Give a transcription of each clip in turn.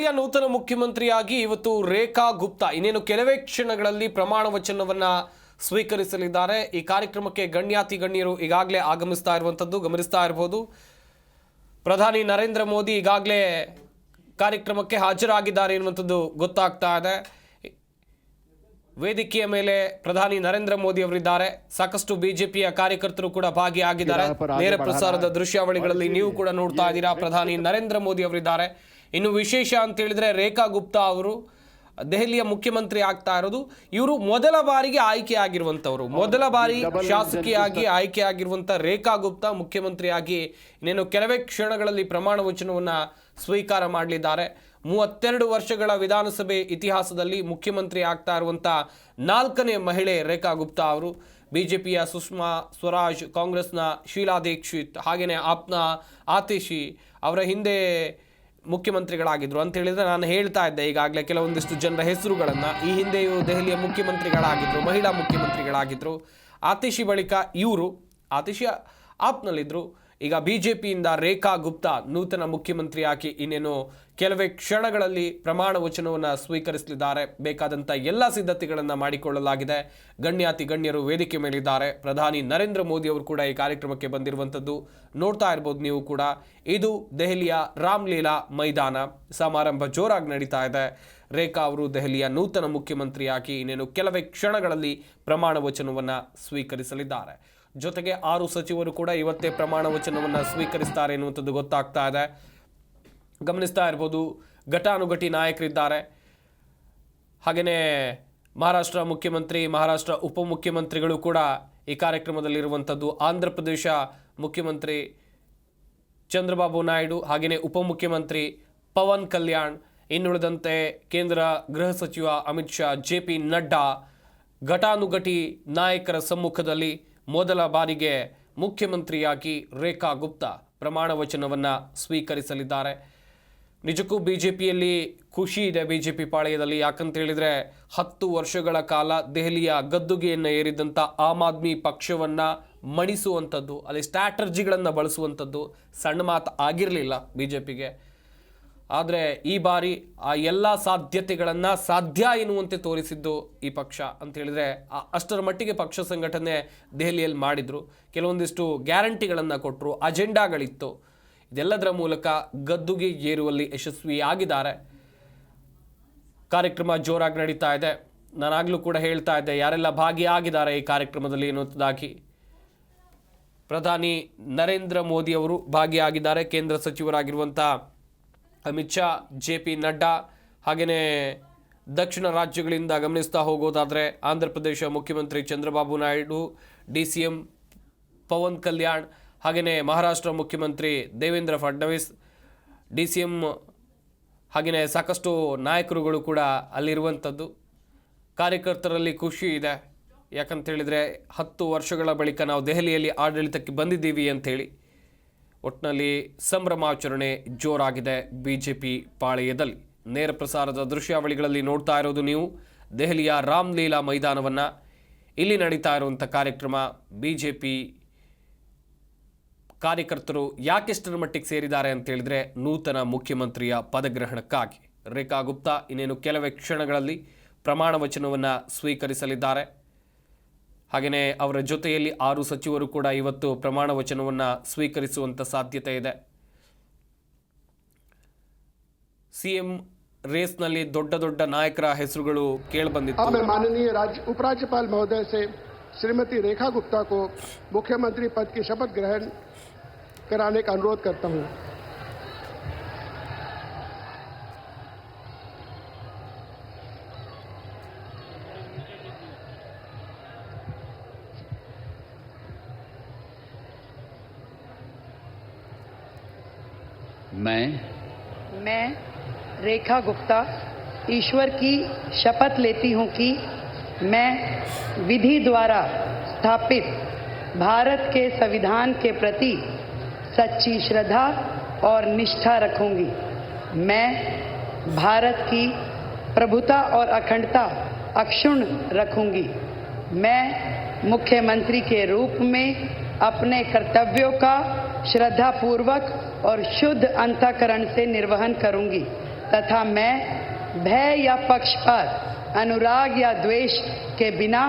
ದೆಹಲಿಯ ನೂತನ ಮುಖ್ಯಮಂತ್ರಿಯಾಗಿ ಇವತ್ತು ರೇಖಾ ಗುಪ್ತಾ. ಇನ್ನೇನು ಕೆಲವೇ ಕ್ಷಣಗಳಲ್ಲಿ ಪ್ರಮಾಣ ವಚನವನ್ನ ಸ್ವೀಕರಿಸಲಿದ್ದಾರೆ. ಈ ಕಾರ್ಯಕ್ರಮಕ್ಕೆ ಗಣ್ಯಾತಿ ಗಣ್ಯರು ಈಗಾಗಲೇ ಆಗಮಿಸ್ತಾ ಇರುವಂಥದ್ದು ಗಮನಿಸ್ತಾ ಇರಬಹುದು ಪ್ರಧಾನಿ ನರೇಂದ್ರ ಮೋದಿ ಈಗಾಗಲೇ ಕಾರ್ಯಕ್ರಮಕ್ಕೆ ಹಾಜರಾಗಿದ್ದಾರೆ ಎನ್ನುವಂಥದ್ದು ಗೊತ್ತಾಗ್ತಾ ಇದೆ. ವೇದಿಕೆಯ ಮೇಲೆ ಪ್ರಧಾನಿ ನರೇಂದ್ರ ಮೋದಿ ಅವರಿದ್ದಾರೆ. ಸಾಕಷ್ಟು ಬಿಜೆಪಿಯ ಕಾರ್ಯಕರ್ತರು ಕೂಡ ಭಾಗಿಯಾಗಿದ್ದಾರೆ. ನೇರ ಪ್ರಸಾರದ ದೃಶ್ಯಾವಳಿಗಳಲ್ಲಿ ನೀವು ಕೂಡ ನೋಡ್ತಾ ಇದ್ದೀರಾ. ಪ್ರಧಾನಿ ನರೇಂದ್ರ ಮೋದಿ ಅವರಿದ್ದಾರೆ. ಇನ್ನು ವಿಶೇಷ ಅಂತ ಹೇಳಿದ್ರೆ ರೇಖಾ ಗುಪ್ತಾ ಅವರು ದೆಹಲಿಯ ಮುಖ್ಯಮಂತ್ರಿ ಆಗ್ತಾ ಇರೋದು. ಇವರು ಮೊದಲ ಬಾರಿಗೆ ಆಯ್ಕೆ ಆಗಿರುವಂಥವರು ಮೊದಲ ಬಾರಿ ಶಾಸಕಿಯಾಗಿ ಆಯ್ಕೆ ಆಗಿರುವಂಥ ರೇಖಾ ಗುಪ್ತಾ ಮುಖ್ಯಮಂತ್ರಿಯಾಗಿ ಇನ್ನೇನು ಕೆಲವೇ ಕ್ಷಣಗಳಲ್ಲಿ ಪ್ರಮಾಣ ವಚನವನ್ನ ಸ್ವೀಕಾರ ಮಾಡಲಿದ್ದಾರೆ. ಮೂವತ್ತೆರಡು ವರ್ಷಗಳ ವಿಧಾನಸಭೆ ಇತಿಹಾಸದಲ್ಲಿ ಮುಖ್ಯಮಂತ್ರಿ ಆಗ್ತಾ ಇರುವಂತ ನಾಲ್ಕನೇ ಮಹಿಳೆ ರೇಖಾ ಗುಪ್ತಾ ಅವರು. ಬಿಜೆಪಿಯ ಸುಷ್ಮಾ ಸ್ವರಾಜ್ ಕಾಂಗ್ರೆಸ್ನ ಶೀಲಾ ದೀಕ್ಷಿತ್ ಹಾಗೆಯೇ ಆಪ್ನ ಆತಿಶಿ ಅವರ ಹಿಂದೆ ಮುಖ್ಯಮಂತ್ರಿಗಳಾಗಿದ್ರು ಅಂತ ಹೇಳಿದ್ರೆ ನಾನು ಹೇಳ್ತಾ ಇದ್ದೆ ಈಗಾಗಲೇ ಕೆಲವೊಂದಿಷ್ಟು ಜನರ ಹೆಸರುಗಳನ್ನು. ಈ ಹಿಂದೆಯೂ ದೆಹಲಿಯ ಮುಖ್ಯಮಂತ್ರಿಗಳಾಗಿದ್ದರು ಮಹಿಳಾ ಮುಖ್ಯಮಂತ್ರಿಗಳಾಗಿದ್ದರು ಆತಿಶಿ ಬಳಿಕ ಇವರು, ಆತಿಶಿ ಆಪ್ನಲ್ಲಿದ್ದರು ಈಗ ಬಿ ಜೆ ಪಿಯಿಂದ ರೇಖಾ ಗುಪ್ತಾ ನೂತನ ಮುಖ್ಯಮಂತ್ರಿಯಾಗಿ ಇನ್ನೇನು ಕೆಲವೇ ಕ್ಷಣಗಳಲ್ಲಿ ಪ್ರಮಾಣ ವಚನವನ್ನು ಸ್ವೀಕರಿಸಲಿದ್ದಾರೆ. ಬೇಕಾದಂಥ ಎಲ್ಲ ಸಿದ್ಧತೆಗಳನ್ನು ಮಾಡಿಕೊಳ್ಳಲಾಗಿದೆ. ಗಣ್ಯಾತಿ ಗಣ್ಯರು ವೇದಿಕೆ ಮೇಲಿದ್ದಾರೆ. ಪ್ರಧಾನಿ ನರೇಂದ್ರ ಮೋದಿ ಅವರು ಕೂಡ ಈ ಕಾರ್ಯಕ್ರಮಕ್ಕೆ ಬಂದಿರುವಂಥದ್ದು ನೋಡ್ತಾ ಇರ್ಬೋದು ನೀವು ಕೂಡ. ಇದು ದೆಹಲಿಯ ರಾಮ್ಲೀಲಾ ಮೈದಾನ. ಸಮಾರಂಭ ಜೋರಾಗಿ ನಡೀತಾ ಇದೆ. ರೇಖಾ ಅವರು ದೆಹಲಿಯ ನೂತನ ಮುಖ್ಯಮಂತ್ರಿಯಾಗಿ ಇನ್ನೇನು ಕೆಲವೇ ಕ್ಷಣಗಳಲ್ಲಿ ಪ್ರಮಾಣ ವಚನವನ್ನು ಸ್ವೀಕರಿಸಲಿದ್ದಾರೆ. ಜೊತೆಗೆ ಆರು ಸಚಿವರು ಕೂಡ ಇವತ್ತೇ ಪ್ರಮಾಣ ವಚನವನ್ನು ಸ್ವೀಕರಿಸ್ತಾರೆ ಎನ್ನುವಂಥದ್ದು ಗೊತ್ತಾಗ್ತಾ ಇದೆ. ಗಮನಿಸ್ತಾ ಇರ್ಬೋದು, ಘಟಾನುಘಟಿ ನಾಯಕರಿದ್ದಾರೆ. ಹಾಗೆಯೇ ಮಹಾರಾಷ್ಟ್ರ ಮುಖ್ಯಮಂತ್ರಿ, ಮಹಾರಾಷ್ಟ್ರ ಉಪಮುಖ್ಯಮಂತ್ರಿಗಳು ಕೂಡ ಈ ಕಾರ್ಯಕ್ರಮದಲ್ಲಿರುವಂಥದ್ದು. ಆಂಧ್ರ ಪ್ರದೇಶ ಮುಖ್ಯಮಂತ್ರಿ ಚಂದ್ರಬಾಬು ನಾಯ್ಡು ಹಾಗೆಯೇ ಉಪಮುಖ್ಯಮಂತ್ರಿ ಪವನ್ ಕಲ್ಯಾಣ್, ಇನ್ನುಳಿದಂತೆ ಕೇಂದ್ರ ಗೃಹ ಸಚಿವ ಅಮಿತ್ ಶಾ, ಜೆ ಪಿ ನಡ್ಡಾ, ಘಟಾನುಘಟಿ ನಾಯಕರ ಸಮ್ಮುಖದಲ್ಲಿ ಮೊದಲ ಬಾರಿಗೆ ಮುಖ್ಯಮಂತ್ರಿಯಾಗಿ ರೇಖಾ ಗುಪ್ತಾ ಪ್ರಮಾಣ ವಚನವನ್ನು ಸ್ವೀಕರಿಸಲಿದ್ದಾರೆ. ನಿಜಕ್ಕೂ ಬಿ ಜೆ ಪಿಯಲ್ಲಿ ಖುಷಿ ಇದೆ ಬಿ ಜೆ ಪಿ ಪಾಳೆಯದಲ್ಲಿ. ಯಾಕಂತ ಹೇಳಿದರೆ ಹತ್ತು ವರ್ಷಗಳ ಕಾಲ ದೆಹಲಿಯ ಗದ್ದುಗೆಯನ್ನು ಏರಿದಂಥ ಆಮ್ ಆದ್ಮಿ ಪಕ್ಷವನ್ನು ಮಣಿಸುವಂಥದ್ದು ಅಲ್ಲಿ ಸ್ಟ್ರಾಟರ್ಜಿಗಳನ್ನು ಬಳಸುವಂಥದ್ದು ಸಣ್ಣ ಮಾತು ಆಗಿರಲಿಲ್ಲ ಬಿ ಜೆ ಪಿಗೆ ಆದರೆ ಈ ಬಾರಿ ಆ ಎಲ್ಲ ಸಾಧ್ಯತೆಗಳನ್ನು ಸಾಧ್ಯ ಎನ್ನುವಂತೆ ತೋರಿಸಿದ್ದು ಈ ಪಕ್ಷ ಅಂತ ಹೇಳಿದರೆ ಅಷ್ಟರ ಮಟ್ಟಿಗೆ ಪಕ್ಷ ಸಂಘಟನೆ ದೆಹಲಿಯಲ್ಲಿ ಮಾಡಿದರು. ಕೆಲವೊಂದಿಷ್ಟು ಗ್ಯಾರಂಟಿಗಳನ್ನು ಕೊಟ್ಟರು ಅಜೆಂಡಾಗಳಿತ್ತು. ಇದೆಲ್ಲದರ ಮೂಲಕ ಗದ್ದುಗೆ ಏರುವಲ್ಲಿ ಯಶಸ್ವಿಯಾಗಿದ್ದಾರೆ ಕಾರ್ಯಕ್ರಮ ಜೋರಾಗಿ ನಡೀತಾ ಇದೆ. ನಾನಾಗಲೂ ಕೂಡ ಹೇಳ್ತಾ ಇದ್ದೆ, ಯಾರೆಲ್ಲ ಭಾಗಿಯಾಗಿದ್ದಾರೆ ಈ ಕಾರ್ಯಕ್ರಮದಲ್ಲಿ ಎನ್ನುವುದಾಗಿ. ಪ್ರಧಾನಿ ನರೇಂದ್ರ ಮೋದಿ ಅವರು ಭಾಗಿಯಾಗಿದ್ದಾರೆ, ಕೇಂದ್ರ ಸಚಿವರಾಗಿರುವಂಥ ಅಮಿತ್ ಶಾ, ಜೆ ಪಿ ನಡ್ಡಾ ಹಾಗೆಯೇ ದಕ್ಷಿಣ ರಾಜ್ಯಗಳಿಂದ ಗಮನಿಸ್ತಾ ಹೋಗೋದಾದರೆ ಆಂಧ್ರ ಪ್ರದೇಶ ಮುಖ್ಯಮಂತ್ರಿ Chandrababu Naidu, D C M Pawan Kalyan ಹಾಗೆಯೇ ಮಹಾರಾಷ್ಟ್ರ ಮುಖ್ಯಮಂತ್ರಿ Devendra Fadnavis, D C M ಹಾಗೆಯೇ ಸಾಕಷ್ಟು ನಾಯಕರುಗಳು ಕೂಡ ಅಲ್ಲಿರುವಂಥದ್ದು. ಕಾರ್ಯಕರ್ತರಲ್ಲಿ ಖುಷಿ ಇದೆ. ಯಾಕಂತ ಹೇಳಿದರೆ ಹತ್ತು ವರ್ಷಗಳ ಬಳಿಕ ನಾವು ದೆಹಲಿಯಲ್ಲಿ ಆಡಳಿತಕ್ಕೆ ಬಂದಿದ್ದೀವಿ ಅಂಥೇಳಿ. ಒಟ್ಟಿನಲ್ಲಿ ಸಂಭ್ರಮಾಚರಣೆ ಜೋರಾಗಿದೆ. ಬಿ ಜೆ ಪಿ ಪಾಳೆಯದಲ್ಲಿ ನೇರ ಪ್ರಸಾರದ ದೃಶ್ಯಾವಳಿಗಳಲ್ಲಿ ನೋಡ್ತಾ ಇರೋದು ನೀವು. ದೆಹಲಿಯ ರಾಮ್ಲೀಲಾ ಮೈದಾನವನ್ನು ಇಲ್ಲಿ ನಡೀತಾ ಇರುವಂಥ ಕಾರ್ಯಕ್ರಮ. ಬಿ ಜೆ ಪಿ ಕಾರ್ಯಕರ್ತರು ಯಾಕೆಷ್ಟರ ಮಟ್ಟಿಗೆ ಸೇರಿದ್ದಾರೆ ಅಂತ ಹೇಳಿದ್ರೆ ನೂತನ ಮುಖ್ಯಮಂತ್ರಿಯ ಪದಗ್ರಹಣಕ್ಕಾಗಿ. ರೇಖಾ ಗುಪ್ತಾ ಇನ್ನೇನು ಕೆಲವೇ ಕ್ಷಣಗಳಲ್ಲಿ ಪ್ರಮಾಣ ವಚನವನ್ನು ಸ್ವೀಕರಿಸಲಿದ್ದಾರೆ. ಹಾಗೆಯೇ ಅವರ ಜೊತೆಯಲ್ಲಿ ಆರು ಸಚಿವರು ಕೂಡ ಇವತ್ತು ಪ್ರಮಾಣ ವಚನವನ್ನು ಸ್ವೀಕರಿಸುವಂಥ ಸಾಧ್ಯತೆ ಇದೆ ಸಿ ಎಂ ರೇಸ್ನಲ್ಲಿ ದೊಡ್ಡ ದೊಡ್ಡ ನಾಯಕರ ಹೆಸರುಗಳು ಕೇಳಿಬಂದಿತ್ತು अब मैं माननीय राज्य उपराज्यपाल महोदय से श्रीमती रेखा गुप्ता को मुख्यमंत्री पद की शपथ ग्रहण कराने का अनुरोध करता हूं मैं मैं रेखा गुप्ता, ईश्वर की शपथ लेती हूँ कि मैं विधि द्वारा स्थापित भारत के संविधान के प्रति सच्ची श्रद्धा और निष्ठा रखूँगी। मैं भारत की प्रभुता और अखंडता अक्षुण रखूँगी। मैं मुख्यमंत्री के रूप में अपने कर्तव्यों का श्रद्धापूर्वक और शुद्ध अंतकरण से निर्वहन करूँगी तथा मैं भय या पक्षपात अनुराग या द्वेष के बिना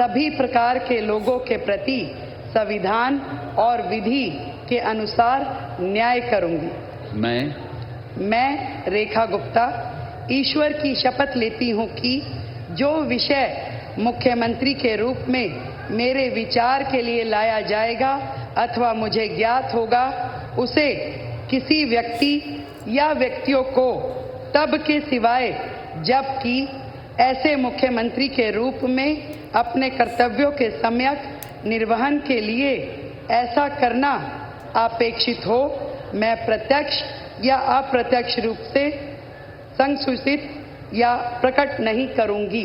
सभी प्रकार के लोगों के प्रति संविधान और विधि के अनुसार न्याय करूँगी। मैं? मैं रेखा गुप्ता ईश्वर की शपथ लेती हूँ कि जो विषय मुख्यमंत्री के रूप में मेरे विचार के लिए लाया जाएगा अथवा मुझे ज्ञात होगा, उसे किसी व्यक्ति या व्यक्तियों को, तब के सिवाय, जबकि ऐसे मुख्यमंत्री के रूप में अपने कर्तव्यों के सम्यक निर्वहन के लिए ऐसा करना अपेक्षित हो, मैं प्रत्यक्ष या अप्रत्यक्ष रूप से संसूचित या प्रकट नहीं करूँगी।